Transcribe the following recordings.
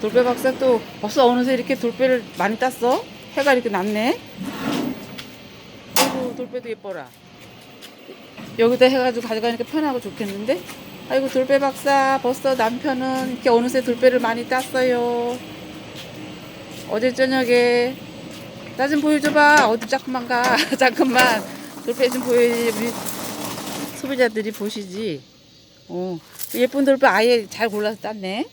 돌배 박사 또 벌써 어느새 이렇게 돌배를 많이 땄어? 해가 이렇게 났네. 아이고 돌배도 예뻐라. 여기다 해가지고 가져가니까 편하고 좋겠는데? 아이고 돌배 박사 벌써 남편은 이렇게 어느새 돌배를 많이 땄어요. 어제 저녁에 나 좀 보여줘봐. 어디 잠깐만 가. 잠깐만 돌배 좀 보여야지 우리 소비자들이 보시지. 어 예쁜 돌배 아예 잘 골라서 땄네.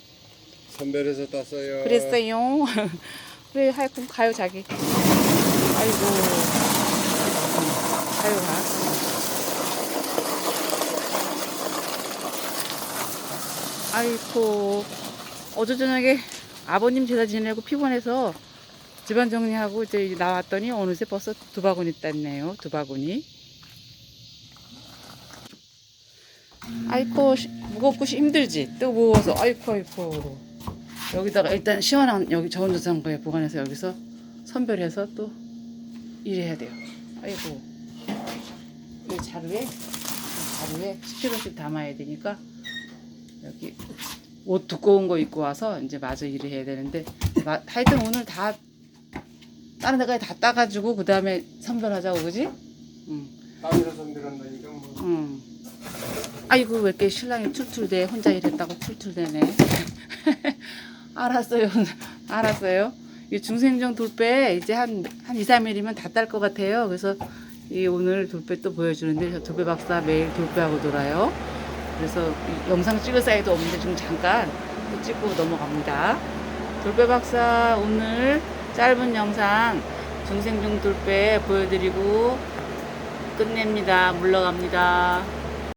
선별해서 땄어요. 그랬어요. 그래, 하여튼 가요, 자기. 아이고. 가요, 가. 아이고. 어제 저녁에 아버님 제사 지내고 피곤해서 집안 정리하고 이제 나왔더니 어느새 벌써 두 바구니 땄네요. 두 바구니. 아이고, 시- 무겁고 힘들지? 또 무거워서. 아이고, 아이고. 여기다가 일단 시원한 여기 저온조장고에 보관해서 여기서 선별해서 또 일해야 돼요. 아이고 이 자루에 이 자루에 10kg씩 담아야 되니까 여기 옷 두꺼운 거 입고 와서 이제 마저 일을 해야 되는데 마, 하여튼 오늘 다 다른 데까지 다 따가지고 그 다음에 선별하자고 그지? 응. 땅에서 선별한다니까 뭐. 응. 아이고 왜 이렇게 신랑이 툴툴대 혼자 일했다고 툴툴대네 알았어요. 알았어요. 이 중생정 돌배 이제 한, 한 2, 3일이면 다 딸 것 같아요. 그래서 이 오늘 돌배 또 보여주는데 저 돌배 박사 매일 돌배하고 놀아요. 그래서 이 영상 찍을 사이도 없는데 지금 잠깐 또 찍고 넘어갑니다. 돌배 박사 오늘 짧은 영상 중생종 돌배 보여드리고 끝냅니다. 물러갑니다